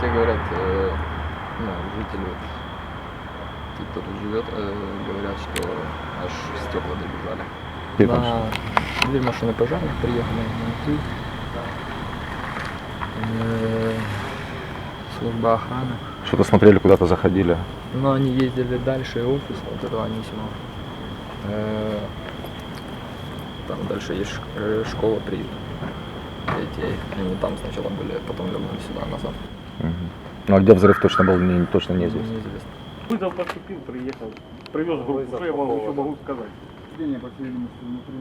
все говорят, э, ну, жители, те, кто тут живет, э, говорят, что аж стекла добежали. Там На две машины пожарных приехали, менты, э, служба охраны. Что-то смотрели, куда-то заходили. Но они ездили дальше офис вот этого Анисимова. Э, Там дальше есть э, школа, приют детей. Они там сначала были, потом вернулись сюда назад. Ну а где взрыв точно был, не, точно неизвестно. Неизвестно. Вызов поступил, приехал. Привез группу, что я вам еще могу сказать? Впечатление, по всей видимости, внутри.